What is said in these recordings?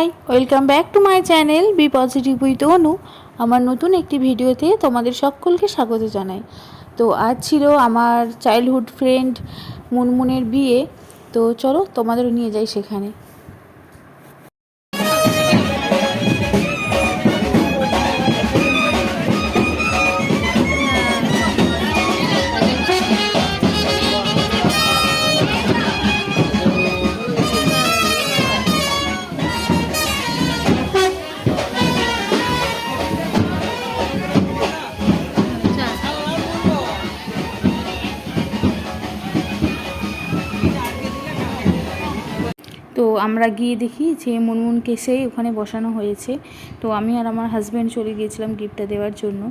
Hi, welcome back to my channel, be positive with Anu. আমার নতুন একটি ভিডিওতে তোমাদের সকলকে স্বাগত জানাই। তো আজ ছিল আমার চাইল্ডহুড ফ্রেন্ড মুনমুনের বিয়ে। তো চলো তোমাদেরও নিয়ে যাই সেখানে। তো আমরা গিয়ে দেখি যে মুনমুনকে সেই ওখানে বসানো হয়েছে। তো আমি আর আমার হাজব্যান্ড চলে গিয়েছিলাম গিফটটা দেওয়ার জন্য।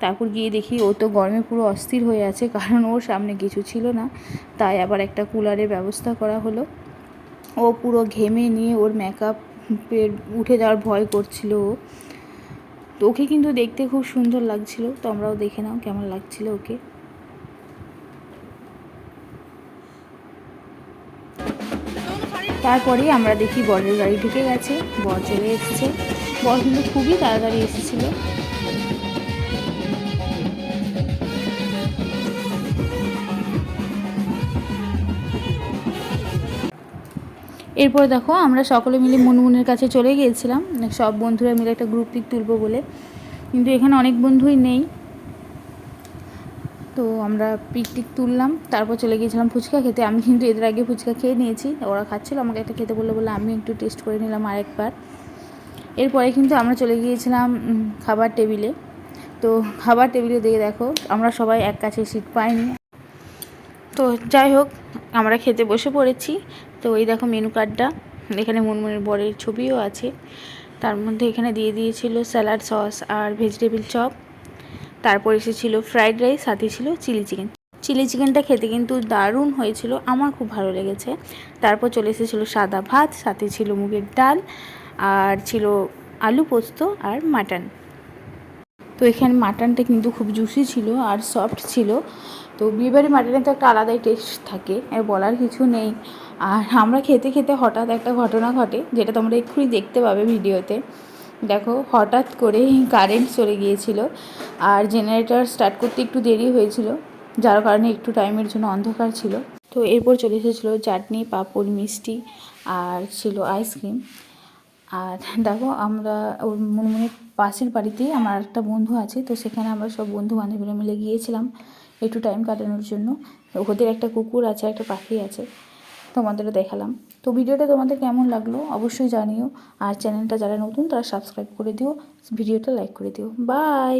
তারপর গিয়ে দেখি ও তো গরমে পুরো অস্থির হয়ে আছে, কারণ ওর সামনে কিছু ছিল না। তাই আবার একটা কুলারের ব্যবস্থা করা হলো। ও পুরো ঘেমে নিয়ে ওর মেকআপের উঠে যাওয়ার ভয় করছিল ও। তো ওকে কিন্তু দেখতে খুব সুন্দর লাগছিল। তো আমরাও দেখে নাও কেমন লাগছিল ওকে। তারপরেই আমরা দেখি বরের গাড়ি ঢুকে গেছে, বর চলে এসেছে। বর কিন্তু খুবই তাড়াতাড়ি এসেছিল। এরপর দেখো, আমরা সকলে মিলে মুনমুনের কাছে চলে গিয়েছিলাম। সব বন্ধুরা মিলে একটা গ্রুপ পিক তুলবো বলে। কিন্তু এখানে অনেক বন্ধুই নেই। তো আমরা পিক টিক তুললাম, তারপর চলে গিয়েছিলাম ফুচকা খেতে। আমি কিন্তু এদের আগে ফুচকা খেয়ে নিয়েছি, ওরা খাচ্ছিল, আমাকে একটা খেতে বলল বলে আমি একটু টেস্ট করে নিলাম আরেকবার। এরপরে কিন্তু আমরা চলে গিয়েছিলাম খাবার টেবিলে তো খাবার টেবিলে দিয়ে দেখো, আমরা সবাই এক কাছে সিট পাইনি। তো যাই হোক, আমরা খেতে বসে পড়েছি। তো এই দেখো মেনু কার্ডটা এখানে মুনমুনের বরের ছবিও আছে। তার মধ্যে এখানে দিয়ে দিয়েছিল স্যালাড সস আর ভেজিটেবিল চপ তারপর এসেছিল ফ্রাইড রাইস সাথে ছিল চিলি চিকেন চিলি চিকেনটা খেতে কিন্তু দারুণ হয়েছিল, আমার খুব ভালো লেগেছে। তারপর চলে এসেছিল সাদা ভাত, সাথে ছিল মুগের ডাল, আর ছিল আলু পোস্ত আর মাটন। তো এখানে মাটনটা কিন্তু খুব জুসি ছিল আর সফট ছিল। তো বিয়েবাড়ি মাটনের তো একটা আলাদাই টেস্ট থাকে আর বলার কিছু নেই। আর আমরা খেতে খেতে হঠাৎ একটা ঘটনা ঘটে, যেটা তোমরা এক্ষুনি দেখতে পাবে ভিডিওতে। দেখো, হঠাৎ করে কারেন্ট চলে গিয়েছিল আর জেনারেটর স্টার্ট করতে একটু দেরি হয়েছিল, যার কারণে একটু টাইমের জন্য অন্ধকার ছিল। তো এরপর চলে এসেছিল চাটনি, পাঁপড়, মিষ্টি আর ছিল আইসক্রিম আর দেখো, আমরা ওর মুনমুনের পাশের বাড়িতেই আমার একটা বন্ধু আছে, তো সেখানে আমরা সব বন্ধু বান্ধবীরা মিলে গিয়েছিলাম একটু টাইম কাটানোর জন্য। ওদের একটা কুকুর আছে, একটা পাখি আছে। তোমাদেরও দেখালাম। তো ভিডিওটা তোমাদের কেমন লাগল অবশ্যই জানিও। আর চ্যানেলটা যারা নতুন, তারা সাবস্ক্রাইব করে দিও। ভিডিওটা লাইক করে দিও। বাই